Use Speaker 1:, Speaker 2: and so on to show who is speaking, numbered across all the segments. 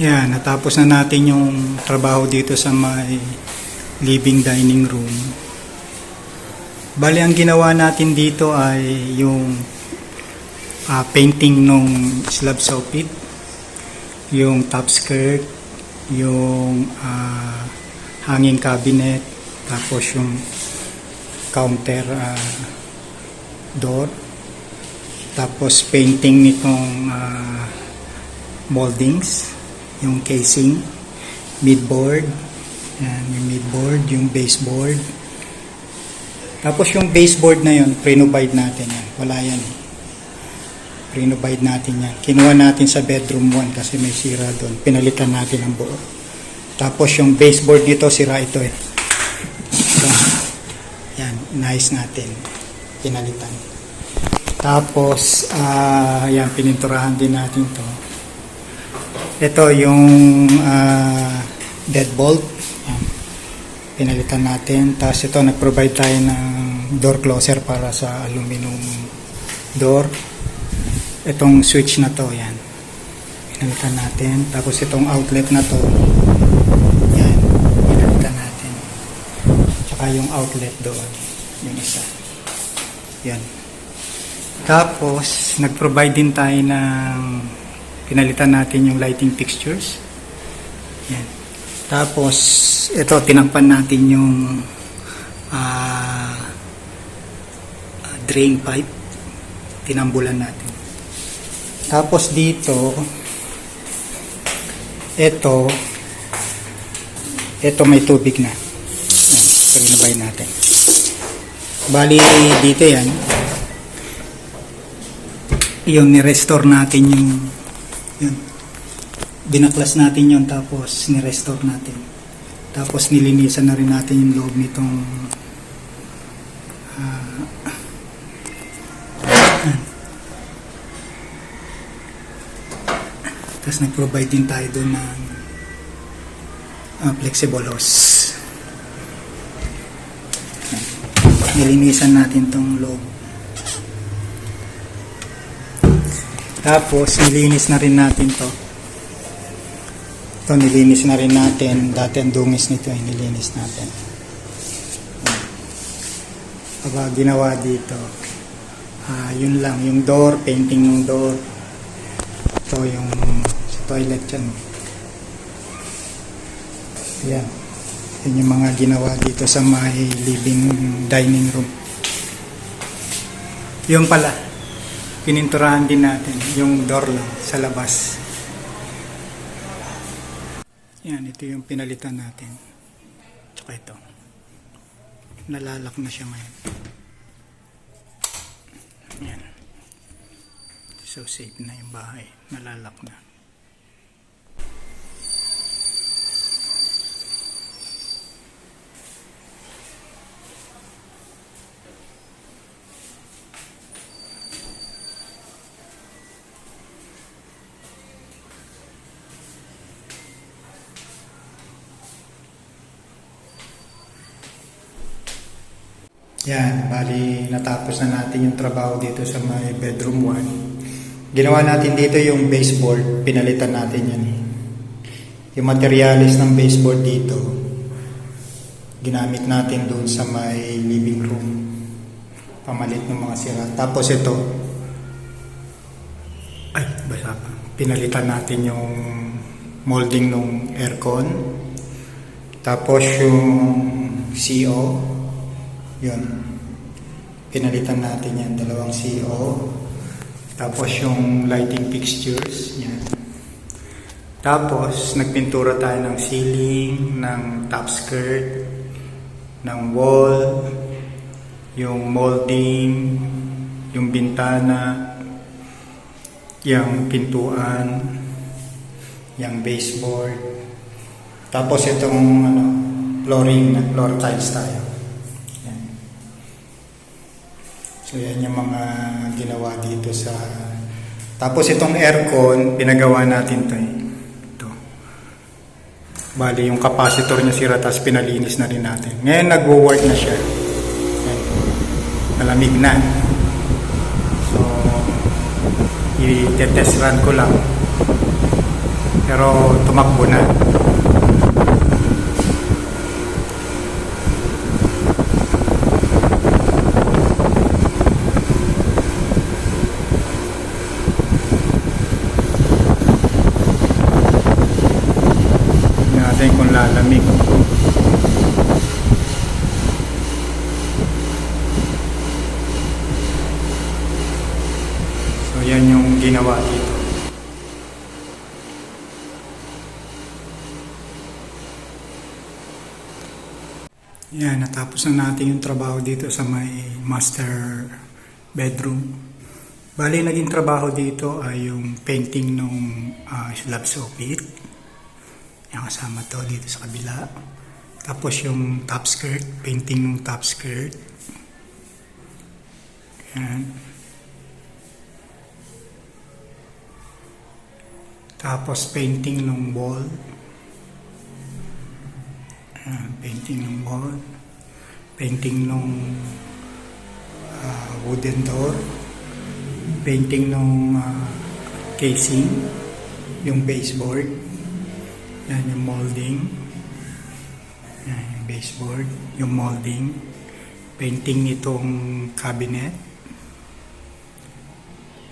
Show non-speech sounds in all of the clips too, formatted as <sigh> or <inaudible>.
Speaker 1: Yan, natapos na natin yung trabaho dito sa may living dining room. Bali, ang ginawa natin dito ay yung ah, painting nung slab soffit, yung top skirt, yung ah, hanging cabinet, tapos yung counter ah, door, tapos painting nitong ah, moldings, yung casing, midboard, yan, yung midboard, yung baseboard. Tapos yung baseboard na yun, pre-novide natin yan. Wala yan. Pre-novide natin yan. Kinuha natin sa bedroom 1 kasi may sira doon. Pinalitan natin ang buo. Tapos yung baseboard dito, sira ito eh. Yan, inayos natin. Pinalitan. Tapos, ah, yan, pininturahan din natin to. Ito yung ah, deadbolt. Pinalitan natin. Tapos ito, nag-provide tayo ng door closer para sa aluminum door. Itong switch na to, yan. Pinalitan natin. Tapos itong outlet na to, yan. Pinalitan natin. Tsaka yung outlet doon, yung isa. Yan. Tapos, nag-provide din tayo ng pinalitan natin yung lighting fixtures. Yan. Tapos, ito, tinakpan natin yung ah, drain pipe. Tinambulan natin. Tapos dito, ito, ito may tubig na. Yan, pinabay natin. Bali, dito yan. Yung ni-restore natin yung yun. Binaklas natin yun tapos ni-restore natin. Tapos nilinisan na rin natin yung loob nitong ah, tapos nag-provide din tayo doon ng ah, flexible hose. Nilinisan natin tong loob. Tapos, nilinis na rin natin to. Ito, nilinis na rin natin. Dati ang dungis nito, ay nilinis natin. Aba, ginawa dito. Ah, yun lang, yung door, painting ng door. Ito yung toilet yan. Yan. Yan yung mga ginawa dito sa may living dining room. Yung pala, pininturahan din natin yung door lang sa labas. Yan, ito yung pinalitan natin. Tsaka ito. Nalalak na siya ngayon. Yan. So safe na yung bahay. Nalalak na. Yan, bali natapos na natin yung trabaho dito sa may bedroom 1. Ginawa natin dito yung baseboard, pinalitan natin yan eh. Yung materialis ng baseboard dito, ginamit natin doon sa may living room. Pamalit ng mga sira. Tapos ito, ay, basa pa. Pinalitan natin yung molding ng aircon. Tapos yung CO, yun. Pinalitan natin yan, dalawang CO. Tapos yung lighting fixtures, yan. Tapos, nagpintura tayo ng ceiling, ng top skirt, ng wall, yung molding, yung bintana, yung pintuan, yung baseboard. Tapos itong ano, flooring, floor tiles tayo. Yan. So yan yung mga ginawa dito sa... Tapos itong aircon, pinagawa natin to eh. Ito. Bali yung capacitor niya sira, tapos pinalinis na rin natin. Ngayon nagwo-work na siya. Yan. Malamig na. So, i-test run ko lang. Pero tumakbo na. Tingnan natin kung lalamig. So yan yung ginawa dito. Yan, natapos na natin yung trabaho dito sa may master bedroom. Bali, naging trabaho dito ay yung painting nung uh, slab soffit. Yan kasama to dito sa kabila. Tapos yung top skirt, painting nung top skirt. Yan. Tapos painting nung wall. Ayan, painting ng wall. Painting nung ah, wooden door. Painting nung ah, casing. Yung baseboard. Yan yung molding. Yan yung baseboard. Yung molding. Painting nitong cabinet.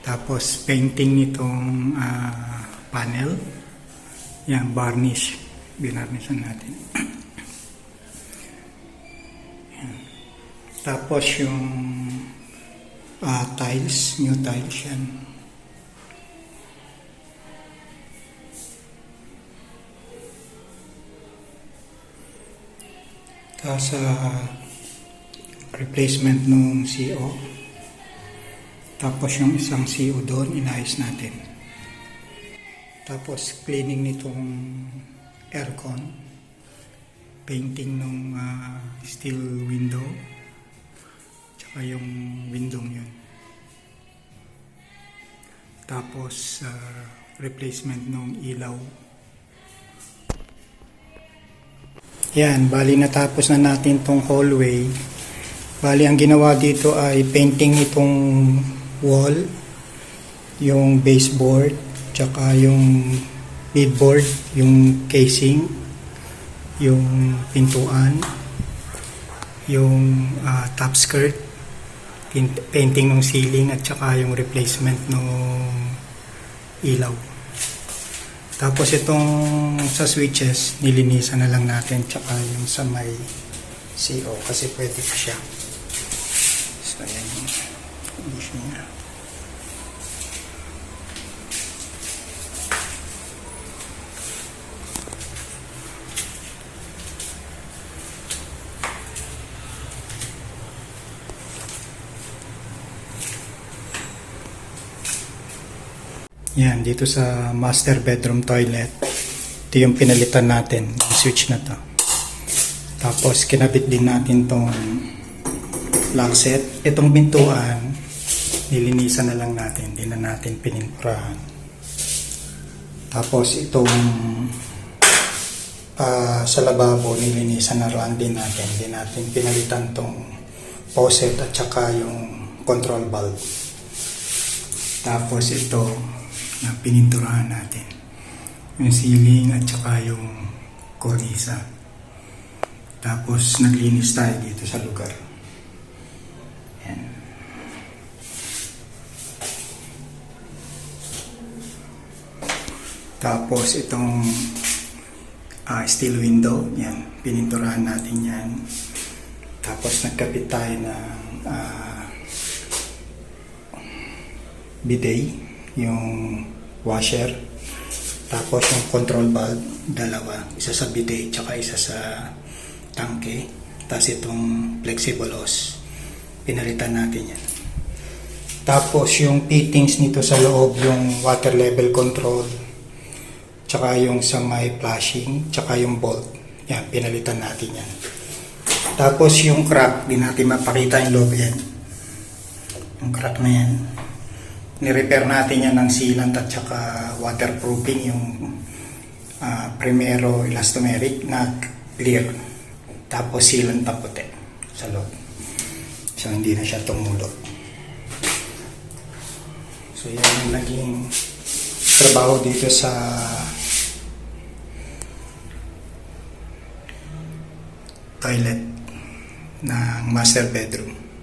Speaker 1: Tapos painting nitong ah, panel. Yan, varnish. Binarnishan natin. <clears throat> Tapos yung ah, tiles, new tiles yan. Tapos ah, replacement nung CO. Tapos yung isang CO doon, inayos natin. Tapos cleaning nitong aircon. Painting nung ah, steel window. Tsaka yung window yun. Tapos ah, replacement nung ilaw. Yan, bali natapos na natin tong hallway. Bali ang ginawa dito ay painting itong wall, yung baseboard, tsaka yung beadboard, yung casing, yung pintuan, yung ah, top skirt, painting ng ceiling at tsaka yung replacement ng ilaw. Tapos itong sa switches, nilinisan na lang natin tsaka yung sa may CO kasi pwede siya. So ayan yung condition niya. Yan, dito sa master bedroom toilet. Ito yung pinalitan natin, yung switch na to. Tapos kinabit din natin tong lock set. Itong bintuan, nilinisan na lang natin, hindi na natin pininturahan. Tapos itong ah, sa lababo, nilinisan na lang din natin. Hindi natin pinalitan tong faucet at saka yung control valve. Tapos ito, na pininturahan natin. Yung ceiling at saka yung kornisa. Tapos naglinis tayo dito sa lugar. Tapos itong ah, steel window, yan, pininturahan natin yan. Tapos nagkapit tayo ng ah, bidet, yung washer, tapos yung control valve, dalawa. Isa sa bidet, tsaka isa sa tangke. Tapos itong flexible hose, pinalitan natin yan. Tapos yung fittings nito sa loob, yung water level control, tsaka yung sa may flashing, tsaka yung bolt. Yan, pinalitan natin yan. Tapos yung crack, di natin mapakita yung loob yan. Yung crack na yan nirepair natin yan ng sealant at saka waterproofing yung uh, primero elastomeric na clear. Tapos sealant na puti sa loob. So hindi na siya tumulo. So yan ang naging trabaho dito sa toilet ng master bedroom.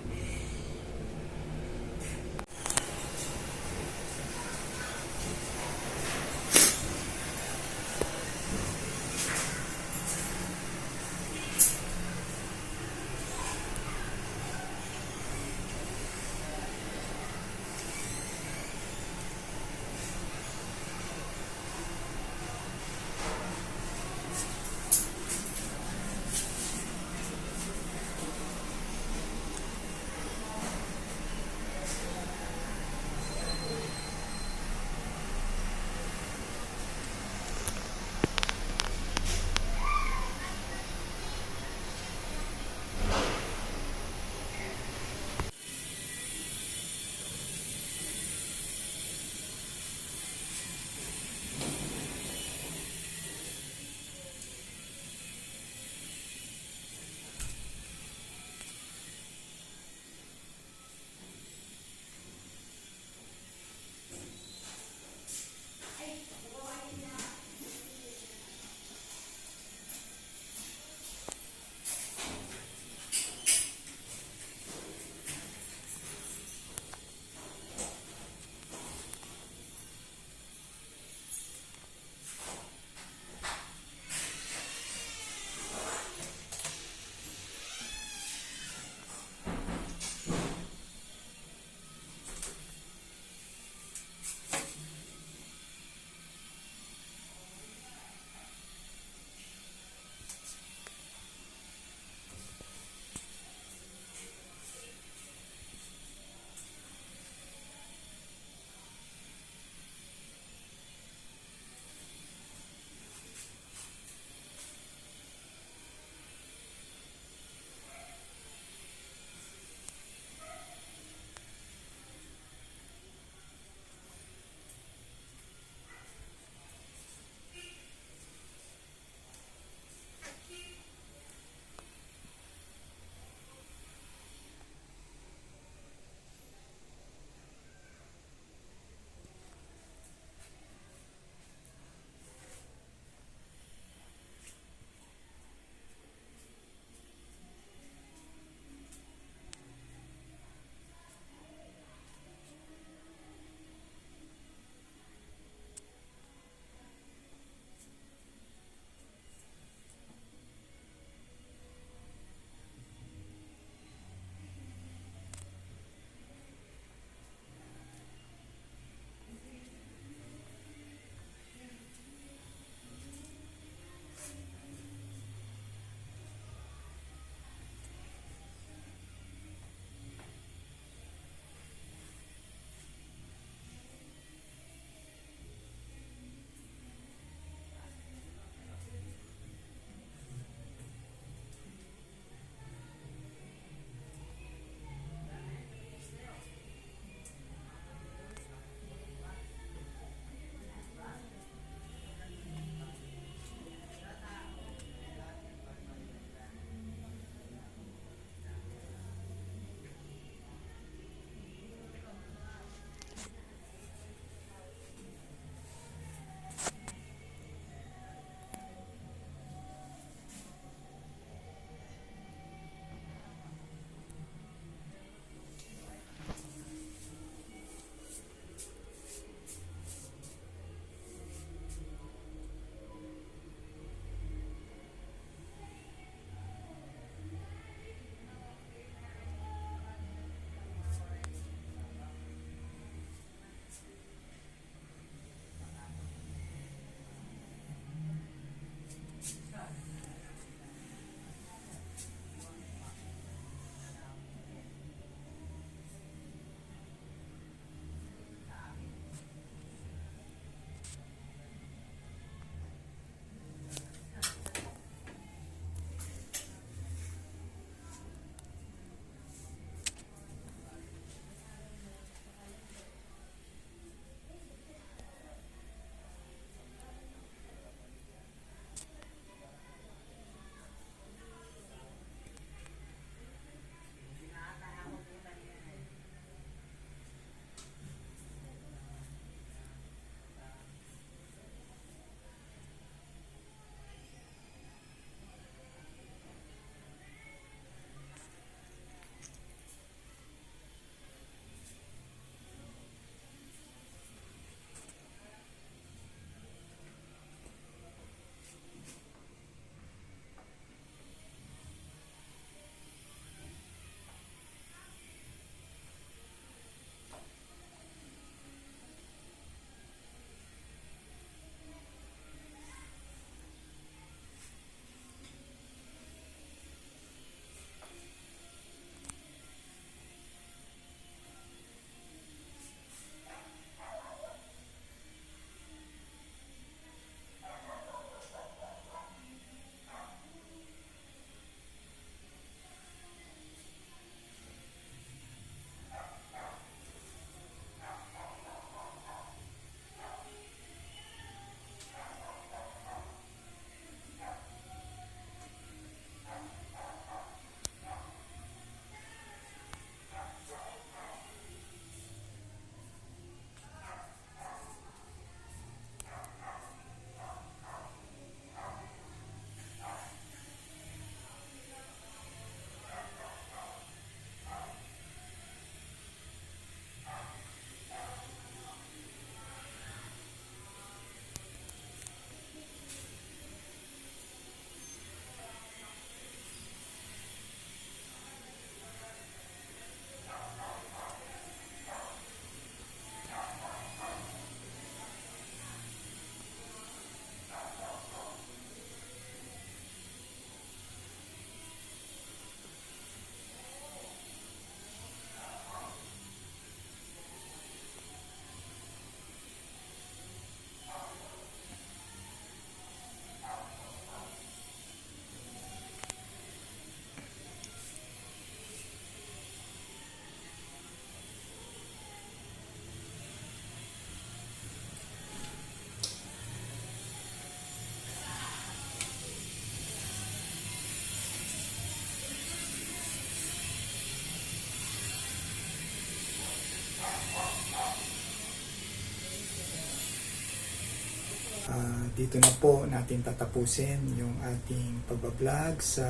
Speaker 1: Dito na po natin tatapusin yung ating pagbablog sa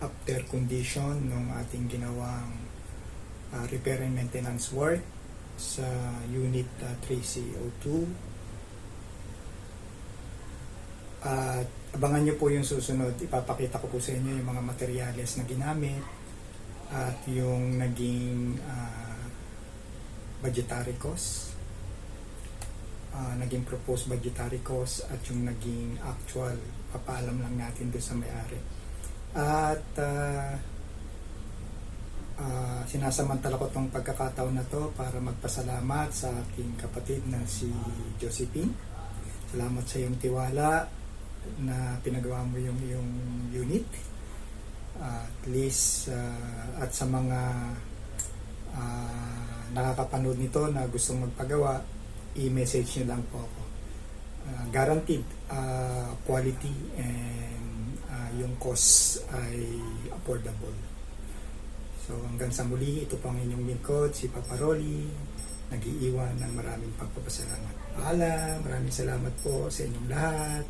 Speaker 1: after condition ng ating ginawang ah, repair and maintenance work sa unit ah, 3CO2 at abangan nyo po yung susunod. Ipapakita ko po sa inyo yung mga materyales na ginamit at yung naging ah, budgetary cost ah, naging proposed budgetary cost at yung naging actual papaalam lang natin doon sa may-ari. At ah, ah, sinasamantala ko tong pagkakataon na to para magpasalamat sa aking kapatid na si Josephine. Salamat sa iyong tiwala na pinagawa mo yung yung unit. Ah, at least ah, at sa mga ah, nakakapanood nito na gustong magpagawa i-message nyo lang po ako. Ah, guaranteed ah, quality and ah, yung cost ay affordable. So hanggang sa muli ito po ang inyong lingkod si Papa Rolly. Nag-iiwan ng maraming pagpapasalamat. Paalam. Maraming salamat po sa inyong lahat